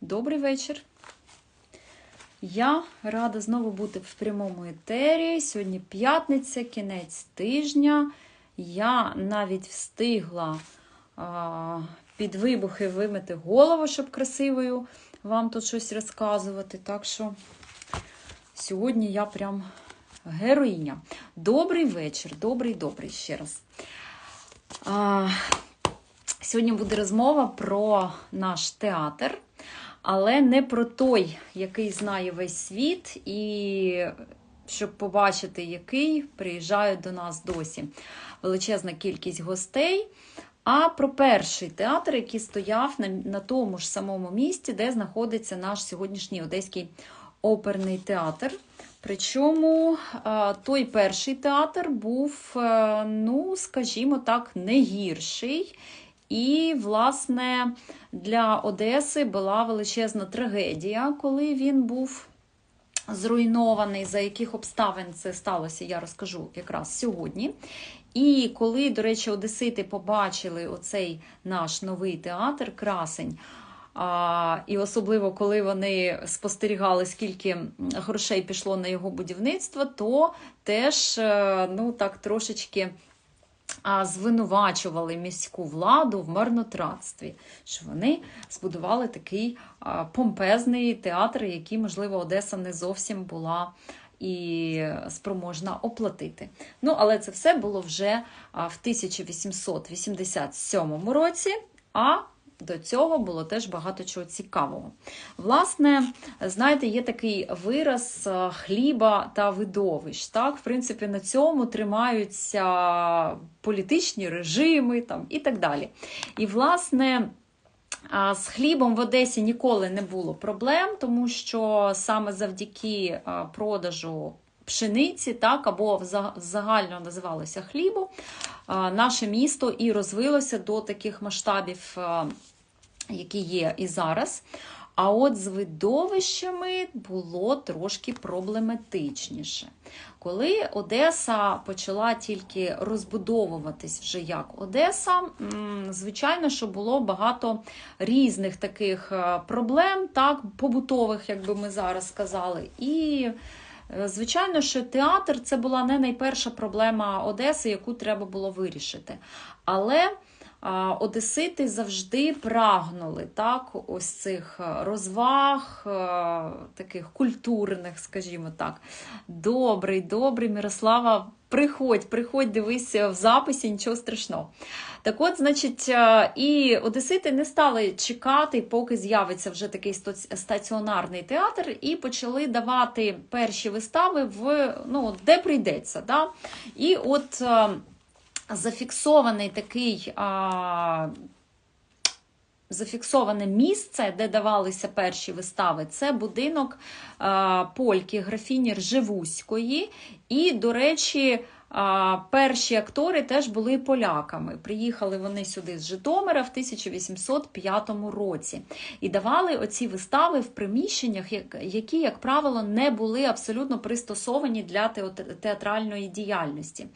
Добрий вечір. Я рада знову бути в прямому етері. Сьогодні п'ятниця, кінець тижня. Я навіть встигла а, під вибухи вимити голову, щоб красивою вам тут щось розказувати. Так що сьогодні я прям героїня. Добрий вечір, добрий, добрий ще раз. А, Сьогодні буде розмова про наш театр, але не про той, який знає весь світ, і щоб побачити, який приїжджають до нас досі величезна кількість гостей. А про перший театр, який стояв на, на тому ж самому місці, де знаходиться наш сьогоднішній одеський оперний театр. Причому той перший театр був, е, ну, скажімо так, не гірший. І, власне, для Одеси була величезна трагедія, коли він був зруйнований, за яких обставин це сталося, я розкажу якраз сьогодні. І коли, до речі, Одесити побачили оцей наш новий театр Красень. А, І особливо, коли вони спостерігали, скільки грошей пішло на його будівництво, то теж е, ну, так трошечки звинувачували міську владу в марнотратстві, що вони збудували такий помпезний театр, який, можливо, Одеса не зовсім була. І спроможна оплатити. Ну, але це все було вже в 1887 році. А до цього було теж багато чого цікавого. Власне, знаєте, є такий вираз е, хліба та видовищ. Так? В принципі, на цьому тримаються політичні режими там, і так далі. І, власне, з хлібом в Одесі ніколи не було проблем, тому що саме завдяки продажу пшениці, так, або загально називалося хлібу, наше місто і розвилося до таких масштабів, які є і зараз. А от з видовищами було трошки проблематичніше. Коли Одеса почала тільки розбудовуватись вже як Одеса, звичайно, що було багато різних таких е, проблем, так, побутових, як би ми зараз сказали. І Е, звичайно, що театр це була не найперша проблема Одеси, яку треба було вирішити. Але Одесити завжди прагнули так, ось цих розваг, е, таких культурних, скажімо так. Добрий, добрий, Мирослава, приходь, приходь, дивись в записі, нічого страшного. Так от, значить, е, і Одесити не стали чекати, поки з'явиться вже такий стаціонарний театр, і почали давати перші вистави в ну, де прийдеться. Да? І от е, зафіксований такий. Зафіксоване місце, де давалися перші вистави, це будинок польки графіні Ржевузької. І, до речі, Перші актори теж були поляками. Приїхали вони сюди з Житомира в 1805 році і давали оці вистави в приміщеннях, які, як правило, не були абсолютно пристосовані для театральної діяльності.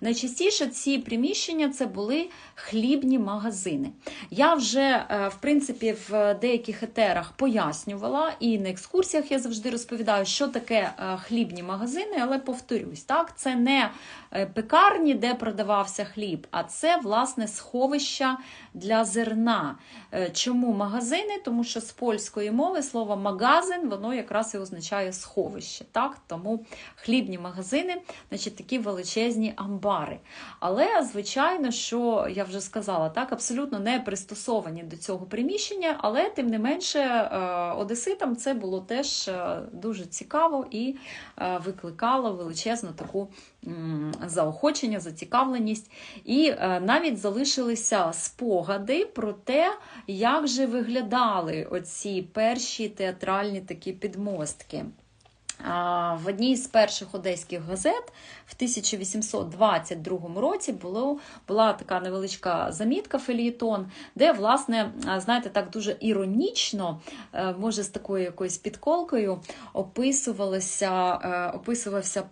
Найчастіше ці приміщення це були хлібні магазини. Я вже, е, в принципі, в деяких етерах пояснювала, і на екскурсіях я завжди розповідаю, що таке е, хлібні магазини, але повторюсь, так, це не пекарні, де продавався хліб, а це, власне, сховища для зерна. Е, чому магазини? Тому що з польської мови слово магазин воно якраз і означає сховище. Так? Тому хлібні магазини, значить, такі величезні амбари. Але, звичайно, що я вже сказала, так, абсолютно не пристосовані до цього приміщення, але, тим не менше, е, одеситам це було теж дуже цікаво і викликало величезну таку заохочення, зацікавленість. І е, навіть залишилися спогади про те, як же виглядали оці перші театральні такі підмостки. В одній з перших одеських газет в 1822 році було, була така невеличка замітка фелієтон, де, власне, знаєте, так дуже іронічно, е, може, з такою якоюсь підколкою, описувалося, е, описувався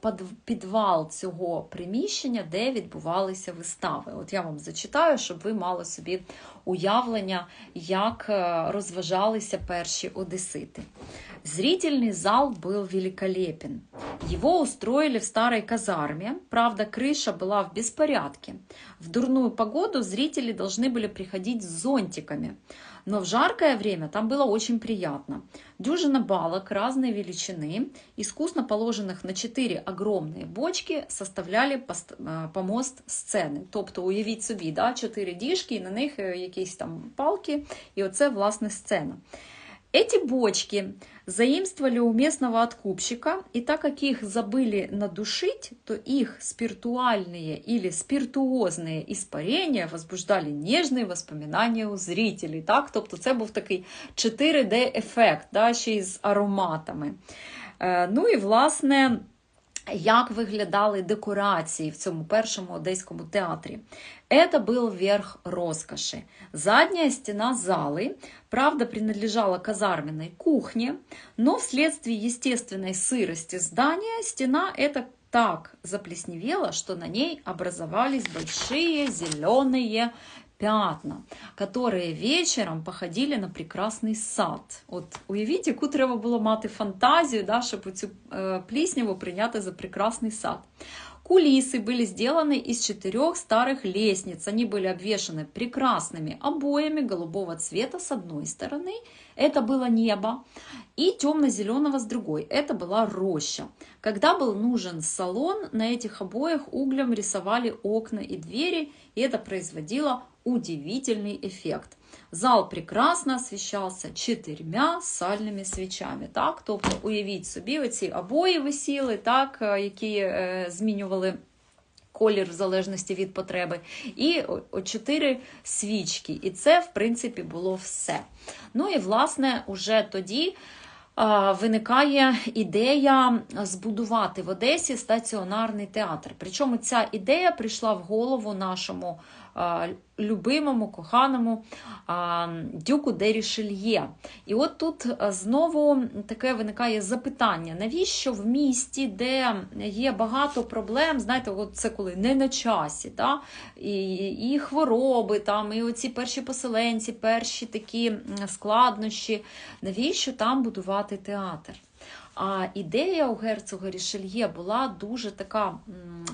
підвал цього приміщення, де відбувалися вистави. От я вам зачитаю, щоб ви мали собі уявлення, як е, розважалися перші одесити. Зрительный зал был великолепен. Его устроили в старой казарме, правда, крыша была в беспорядке. В дурную погоду зрители должны были приходить с зонтиками. Но в жаркое время там было очень приятно. Дюжина балок разной величины, искусно положенных на четыре огромные бочки, составляли пост- е, помост сцени. Тобто, уявіть собі, да, чотири діжки, і на них е, якісь там палки, і оце, власне, сцена. Эти бочки заимствовали у местного откупщика, и так как их забыли надушить, то их спиртуальные или спиртуозные испарения возбуждали нежные воспоминания у зрителей. Так? Тобто це був такий 4D-ефект, да, ще й з ароматами. Е, ну і, власне, як виглядали декорації в цьому першому одеському театрі. Это был верх роскоши. Задняя стена залы, правда, принадлежала казарменной кухне, но вследствие естественной сырости здания стена эта так заплесневела, что на ней образовались большие зеленые пятна, которые вечером походили на прекрасний сад. От уявіть, яку треба було мати фантазію, да, щоб цю е, плісняву прийняти за прекрасний сад. Кулисы были сделаны из четырех старых лестниц. Они были обвешаны прекрасными обоями голубого цвета с одной стороны. Это было небо. И темно-зеленого с другой. Это была роща. Когда был нужен салон, на этих обоях углем рисовали окна и двери, и это производило удивительный эффект. Зал прекрасно освіщався чотирма сальними свічами. Так? Тобто, уявіть собі, оці обої висіли, так, які е, змінювали колір в залежності від потреби, і о чотири свічки. І це, в принципі, було все. Ну і, власне, уже тоді. Виникає ідея збудувати в Одесі стаціонарний театр. Причому ця ідея прийшла в голову нашому любимому, коханому дюку де Рішельє. І от тут знову таке виникає запитання: навіщо в місті, де є багато проблем, знаєте, от це коли не на часі, та? і, і хвороби, там, і оці перші поселенці, перші такі складнощі, навіщо там будувати театр? А ідея у герцога Рішельє була дуже така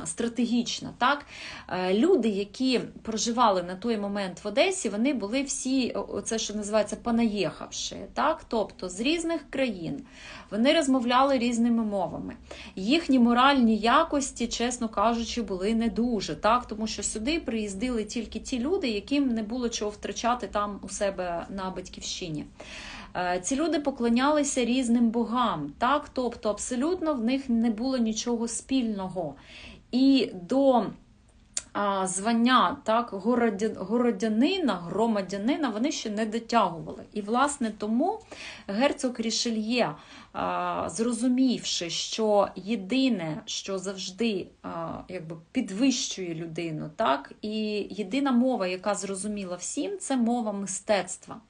стратегічна. Так? Е, Люди, які проживали на той момент в Одесі, вони були всі, це що називається понаїхавши, так? тобто з різних країн. Вони розмовляли різними мовами. Їхні моральні якості, чесно кажучи, були не дуже, так? тому що сюди приїздили тільки ті люди, яким не було чого втрачати там у себе на батьківщині. Е, Ці люди поклонялися різним богам, так? тобто абсолютно в них не було нічого спільного. І до звання так, городянина, громадянина вони ще не дотягували. І, власне, тому герцог Рішельє, зрозумівши, що єдине, що завжди якби підвищує людину, так, і єдина мова, яка зрозуміла всім, це мова мистецтва.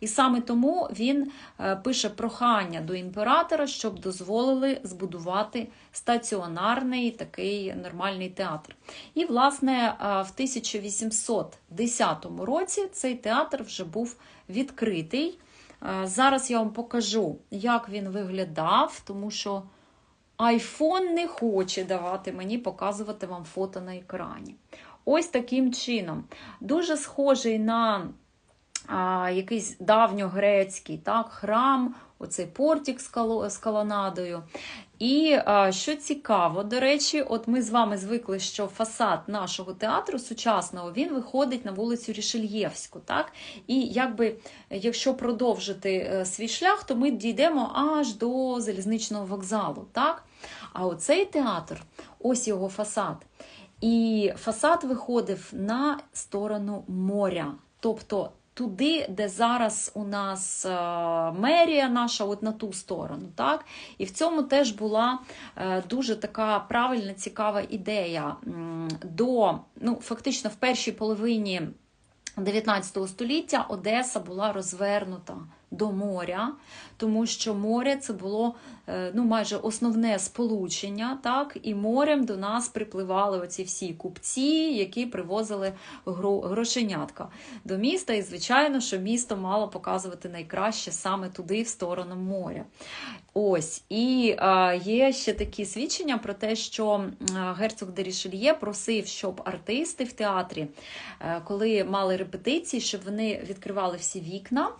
І саме тому він е, пише прохання до імператора, щоб дозволили збудувати стаціонарний такий нормальний театр. І, власне, е, в 1810 році цей театр вже був відкритий. Е, Зараз я вам покажу, як він виглядав, тому що iPhone не хоче давати мені показувати вам фото на екрані. Ось таким чином. Дуже схожий на а, якийсь давньогрецький так, храм, оцей портик з, коло, з колонадою. І що цікаво, до речі, от ми з вами звикли, що фасад нашого театру сучасного він виходить на вулицю Рішельєвську. Так? І якби, якщо продовжити е, свій шлях, то ми дійдемо аж до залізничного вокзалу. Так? А оцей театр, ось його фасад. І фасад виходив на сторону моря. Тобто туди, де зараз у нас е, мерія наша, от на ту сторону. Так? І в цьому теж була е, дуже така правильна, цікава ідея. До, ну, фактично, в першій половині 19 століття Одеса була розвернута до моря, тому що море це було е, ну, майже основне сполучення, так, і морем до нас припливали оці всі купці, які привозили гро- грошенятка до міста. І, звичайно, що місто мало показувати найкраще саме туди, в сторону моря. Ось, і е, є ще такі свідчення про те, що герцог де Рішельє просив, щоб артисти в театрі, е, коли мали репетиції, щоб вони відкривали всі вікна,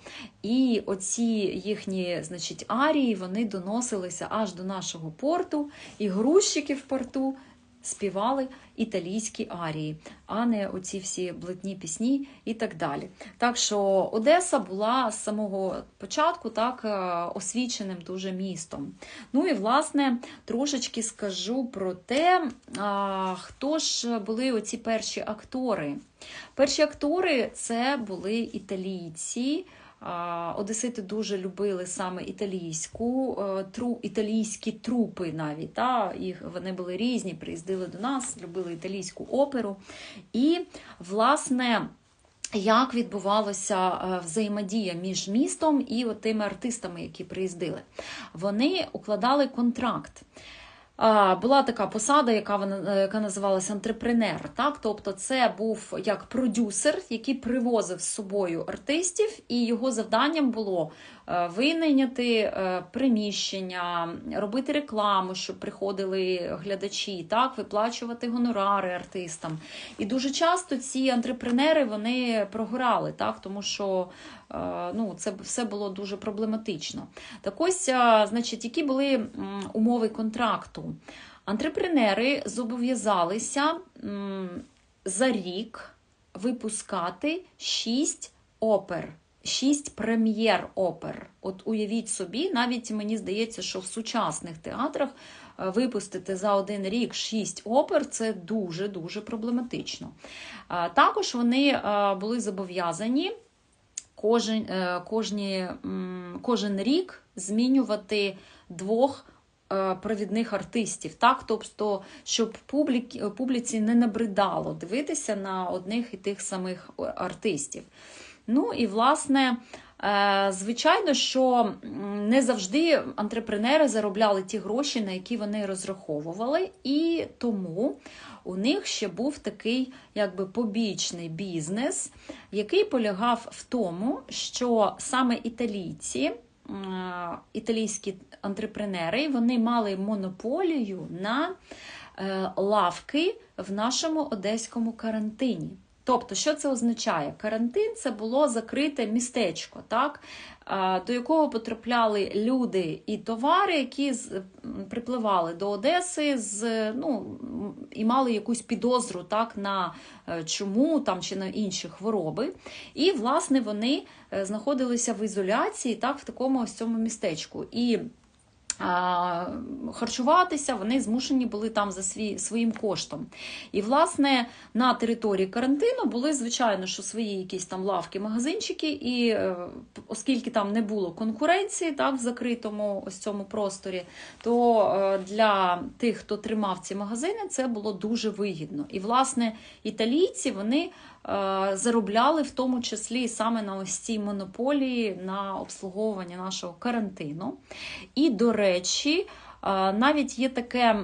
і оці їхні значить, арії вони доносилися аж до нашого порту, і грузчики в порту співали італійські арії, а не оці всі блатні пісні і так далі. Так що Одеса була з самого початку так е, освіченим дуже містом. Ну і власне трошечки скажу про те, хто ж були оці перші актори. Перші актори це були італійці. Одесити дуже любили саме італійську, е, тру, італійські трупи навіть. Та? Їх, вони були різні, приїздили до нас, любили італійську оперу. І, власне, як відбувалася е, взаємодія між містом і тими артистами, які приїздили? Вони укладали контракт. Була така посада, яка е, яка називалася антрепренер. Так? Тобто, це був як продюсер, який привозив з собою артистів, і його завданням було винайняти е, приміщення, робити рекламу, щоб приходили глядачі, так? виплачувати гонорари артистам. І дуже часто ці антрепренери вони програли, так? тому що е, ну, це все було дуже проблематично. Так ось, е, значить, які були умови контракту? Антрепренери зобов'язалися за рік випускати 6 опер. Шість прем'єр опер. От уявіть собі, навіть мені здається, що в сучасних театрах е, випустити за один рік шість опер це дуже-дуже проблематично. Також вони е, були зобов'язані кожен, е, кожні, кожен рік змінювати двох провідних артистів, так? тобто, щоб публіці не набридало дивитися на одних і тих самих артистів. Ну і власне. е, Звичайно, що не завжди антрепренери заробляли ті гроші, на які вони розраховували, і тому у них ще був такий якби побічний бізнес, який полягав в тому, що саме італійці, італійські антрепренери, вони мали монополію на е, лавки в нашому одеському карантині. Тобто, що це означає? Карантин це було закрите містечко, так? до якого потрапляли люди і товари, які припливали до Одеси з, ну, і мали якусь підозру так, на е, чуму там, чи на інші хвороби. І, власне, вони е, знаходилися в ізоляції так, в такому ось цьому містечку. І харчуватися вони змушені були там за свій, своїм коштом. І, власне, на території карантину були, звичайно, що свої якісь там лавки, магазинчики, і е, оскільки там не було конкуренції так, в закритому ось цьому просторі, то е, для тих, хто тримав ці магазини, це було дуже вигідно. І, власне, італійці вони заробляли в тому числі саме на ось цій монополії на обслуговування нашого карантину. І, до речі, е, навіть є таке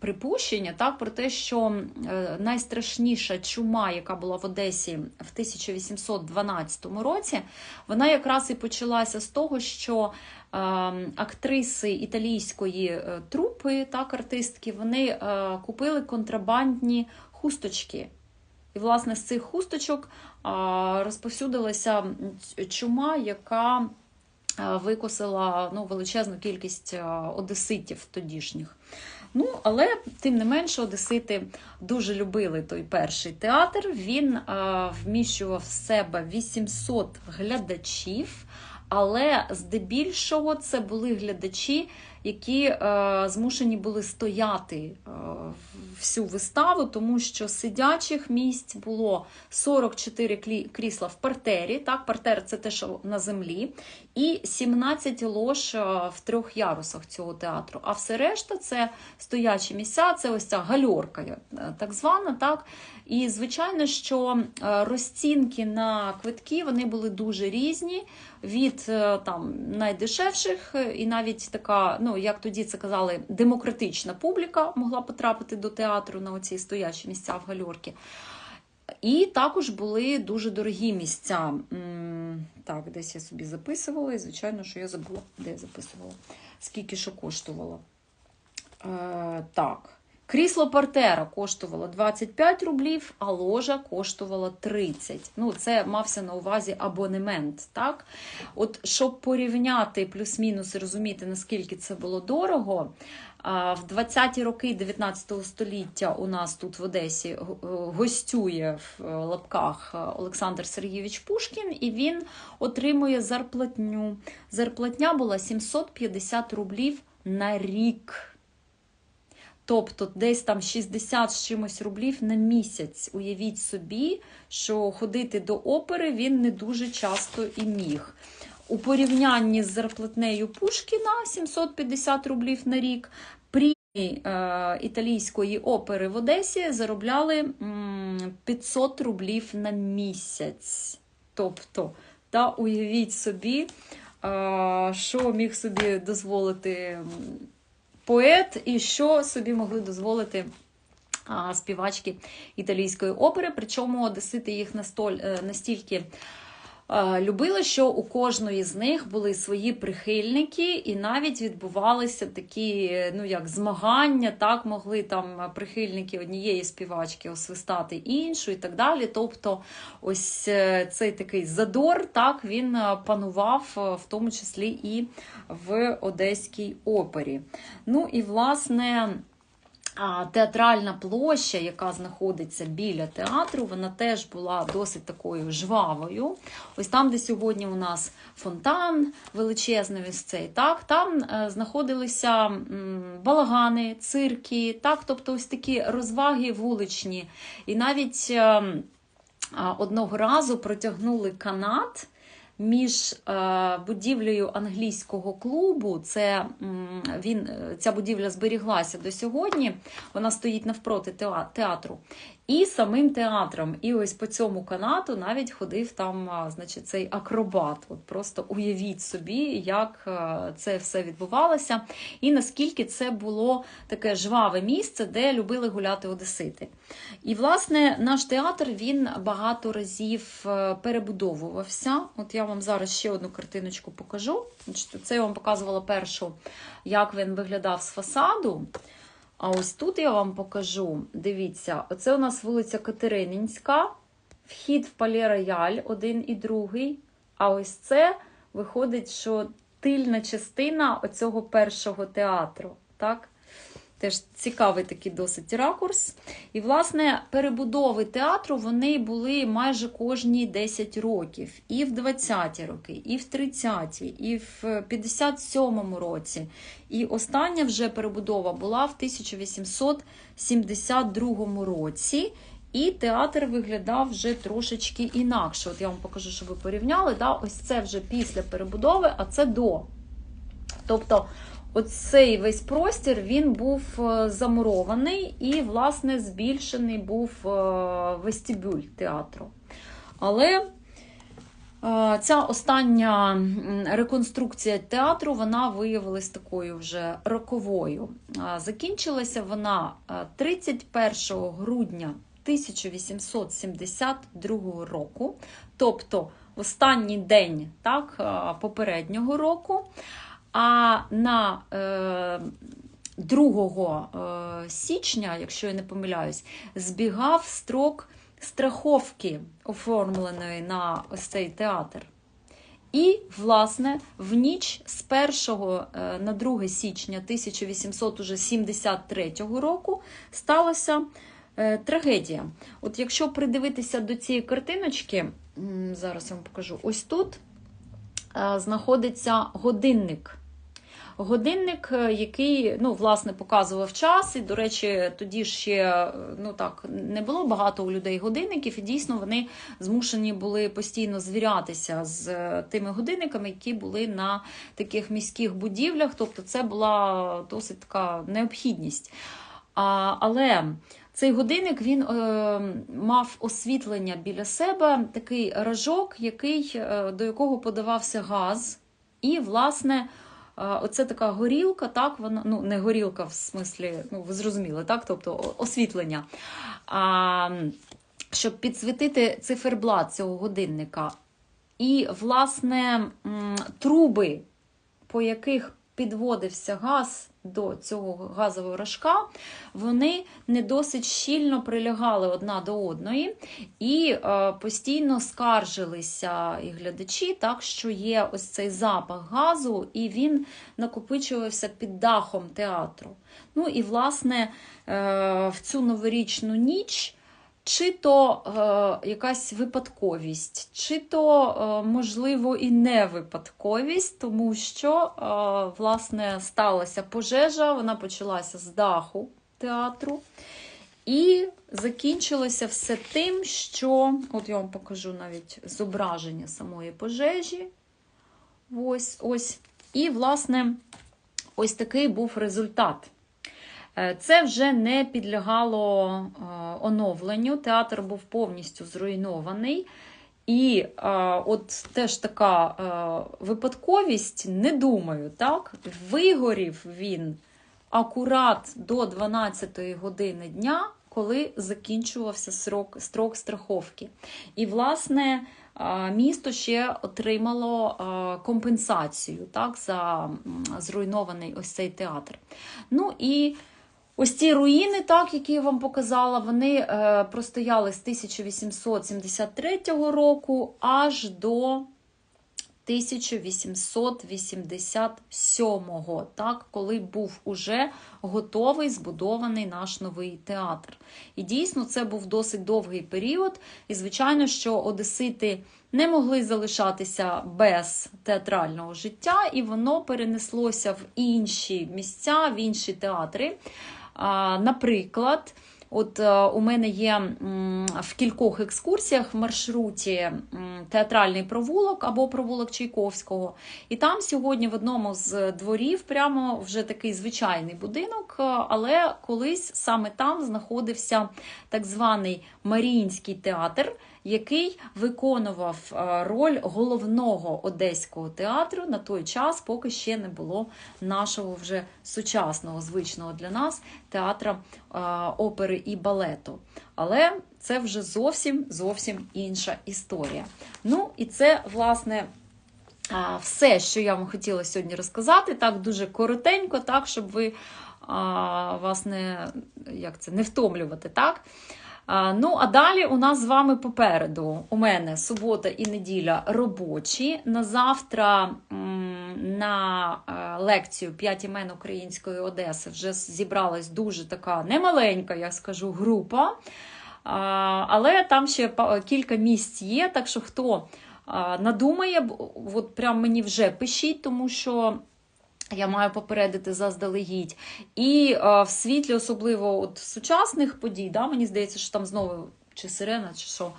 припущення так, про те, що е, найстрашніша чума, яка була в Одесі в 1812 році, вона якраз і почалася з того, що е, актриси італійської е, трупи, так, артистки, вони е, купили контрабандні хусточки. І, власне, з цих хусточок розповсюдилася чума, яка викосила ну, величезну кількість одеситів тодішніх. Ну, але тим не менше, одесити дуже любили той перший театр. Він а, вміщував в себе 800 глядачів, але здебільшого це були глядачі, які е, змушені були стояти е, всю виставу, тому що сидячих місць було 44 клі- крісла в партері. Так, партер це те, що на землі, і 17 лож е, в трьох ярусах цього театру. А все решта це стоячі місця, це ось ця гальорка, так звана. Так? І звичайно, що е, розцінки на квитки вони були дуже різні від е, там найдешевших, е, і навіть така, ну як тоді це казали, демократична публіка могла потрапити до театру на оці стоячі місця в гальорки. І також були дуже дорогі місця. Так, десь я собі записувала, і звичайно, що я забула, де я записувала, скільки що коштувало. Е, так. Крісло партера коштувало 25 рублів, а ложа коштувала 30. Ну, це мався на увазі абонемент. Так? От, щоб порівняти плюс-мінус і розуміти, наскільки це було дорого, в 20-ті роки 19 століття у нас тут в Одесі гостює в е, лапках Олександр Сергійович Пушкін, і він отримує зарплатню. Зарплатня була 750 рублів на рік. Тобто десь там 60 з чимось рублів на місяць. Уявіть собі, що ходити до опери він не дуже часто і міг. У порівнянні з зарплатнею Пушкіна 750 рублів на рік. При е, італійської опери в Одесі заробляли м, 500 рублів на місяць. Тобто, та уявіть собі, е, що міг собі дозволити поет і що собі могли дозволити співачки італійської опери. Причому одесити їх е, настільки е, любили, що у кожної з них були свої прихильники, і навіть відбувалися такі ну як змагання, так могли там прихильники однієї співачки освистати іншу і так далі. Тобто, ось е, цей такий задор, так він е, панував, в тому числі і в Одеській опері. Ну і власне. Театральна площа, яка знаходиться біля театру, вона теж була досить такою жвавою. Ось там, де сьогодні у нас фонтан величезний ось цей, так, там е, знаходилися балагани, цирки, так, тобто ось такі розваги вуличні. І навіть е, одного разу протягнули канат між е, будівлею англійського клубу. Це він, е, ця будівля зберіглася до сьогодні. Вона стоїть навпроти теа- театру. І самим театром. І ось по цьому канату навіть ходив там, значить, цей акробат. От просто уявіть собі, як е, це все відбувалося, і наскільки це було таке жваве місце, де любили гуляти одесити. І, власне, наш театр він багато разів е, перебудовувався. От я вам зараз ще одну картиночку покажу. Це я вам показувала першу, як він виглядав з фасаду. А ось тут я вам покажу. Дивіться, оце у нас вулиця Катерининська, вхід в Пале Рояль, один і другий. А ось це виходить, що тильна частина оцього першого театру. Так? Теж цікавий такий досить ракурс. І, власне, перебудови театру вони були майже кожні 10 років. І в 20-ті роки, і в 30-ті, і в 57-му році. І остання вже перебудова була в 1872 році. І театр виглядав вже трошечки інакше. От я вам покажу, щоб ви порівняли. Да? Ось це вже після перебудови, а це до. Тобто, оцей весь простір він був е, замурований і, власне, збільшений був е, вестибюль театру. Але е, ця остання реконструкція театру вона виявилась такою вже роковою. Закінчилася вона е, 31 грудня 1872 року, тобто в останній день так, попереднього року. А на е, 2 е, січня, якщо я не помиляюсь, збігав строк страховки, оформленої на ось цей театр. І, власне, в ніч з 1 е, на 2 січня 1873 року сталася е, трагедія. От якщо придивитися до цієї картиночки, зараз я вам покажу, ось тут е, знаходиться годинник. Годинник, е, який ну, власне показував час. І, до речі, тоді ще е, ну так не було багато у людей годинників, і дійсно вони змушені були постійно звірятися з е, тими годинниками, які були на таких міських будівлях. Тобто, це була досить така необхідність. А, Але цей годинник він е, мав освітлення біля себе, такий ражок, який, е, до якого подавався газ. І, власне, оце така горілка, так, вона, ну, не горілка в смислі, ну, ви зрозуміли, так, тобто освітлення. А, щоб підсвітити циферблат цього годинника. І, власне, труби, по яких підводився газ до цього газового рожка, вони не досить щільно прилягали одна до одної і е, постійно скаржилися і глядачі, так що є ось цей запах газу, і він накопичувався під дахом театру. Ну і власне е, в цю новорічну ніч. Чи то е, якась випадковість, чи то, е, можливо, і не випадковість, тому що, е, власне, сталася пожежа, вона почалася з даху театру. І закінчилося все тим, що, от я вам покажу навіть зображення самої пожежі. Ось, ось. І, власне, ось такий був результат. Е, Це вже не підлягало е, оновленню. Театр був повністю зруйнований. І е, от теж така е, випадковість, не думаю, так? Вигорів він акурат до 12 години дня, коли закінчувався срок, строк страховки. І, власне, е, місто ще отримало е, компенсацію так, за зруйнований ось цей театр. Ну і Ось ці руїни, так, які я вам показала, вони е, простояли з 1873 року аж до 1887, так, коли був уже готовий збудований наш новий театр. І дійсно це був досить довгий період. І, звичайно, що одесити не могли залишатися без театрального життя, і воно перенеслося в інші місця, в інші театри. Наприклад, от е, у мене є в кількох екскурсіях в маршруті театральний провулок або провулок Чайковського. І там сьогодні в одному з дворів прямо вже такий звичайний будинок, е, але колись саме там знаходився так званий Маріїнський театр. Який виконував е, роль головного одеського театру на той час, поки ще не було нашого вже сучасного, звичного для нас театра е, опери і балету. Але це вже зовсім зовсім інша історія. Ну і це, власне, все, що я вам хотіла сьогодні розказати, так дуже коротенько, так, щоб ви вас не, як це, не втомлювати. так? Ну, а далі у нас з вами попереду. У мене субота і неділя робочі. На завтра на е, лекцію «5 імен української Одеси вже зібралась дуже така немаленька, я скажу, група. Але там ще кілька місць є, так що хто надумає, от прям мені вже пишіть, тому що. Я маю попередити заздалегідь. І е, в світлі, особливо от сучасних подій, да, мені здається, що там знову чи сирена, чи що.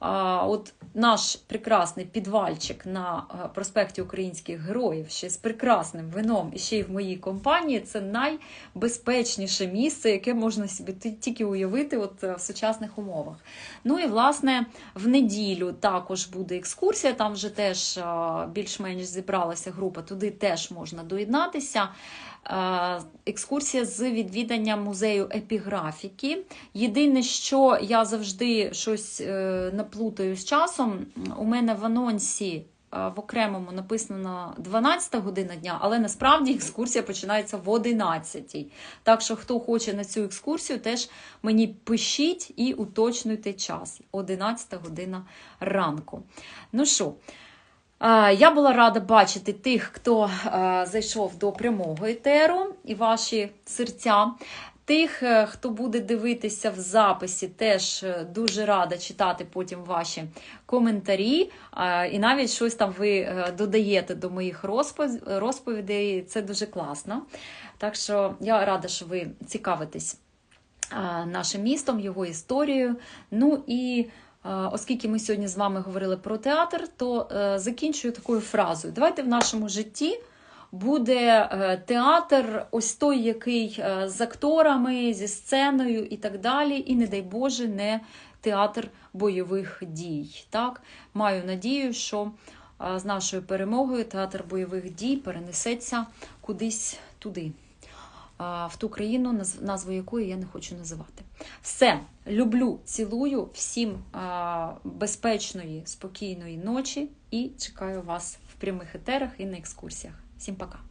От наш прекрасний підвальчик на е, проспекті Українських Героїв ще з прекрасним вином і ще й в моїй компанії це найбезпечніше місце, яке можна собі тільки уявити от, е, в сучасних умовах. Ну і власне в неділю також буде екскурсія. Там вже теж е, більш-менш зібралася група, туди теж можна доєднатися. Екскурсія з відвіданням музею епіграфіки. Єдине, що я завжди щось е, наплутаю з часом, у мене в анонсі е, в окремому написано 12 година дня, але насправді екскурсія починається в 11. Так що, хто хоче на цю екскурсію, теж мені пишіть і уточнюйте час. 11 година ранку. Ну що, Е, Я була рада бачити тих, хто е, зайшов до прямого етеру і ваші серця. Тих, е, хто буде дивитися в записі, теж е, дуже рада читати потім ваші коментарі. І навіть щось там ви е, додаєте до моїх розповідей. Це дуже класно. Так що я рада, що ви цікавитесь нашим містом, його історією. Ну і оскільки ми сьогодні з вами говорили про театр, то закінчую такою фразою: давайте в нашому житті. Буде е, театр, ось той, який е, з акторами, зі сценою і так далі, і, не дай Боже, не театр бойових дій. Так? Маю надію, що е, з нашою перемогою театр бойових дій перенесеться кудись туди, в ту країну, назву якої я не хочу називати. Все, люблю, цілую, всім безпечної, спокійної ночі і чекаю вас в прямих етерах і на екскурсіях. Всім пока!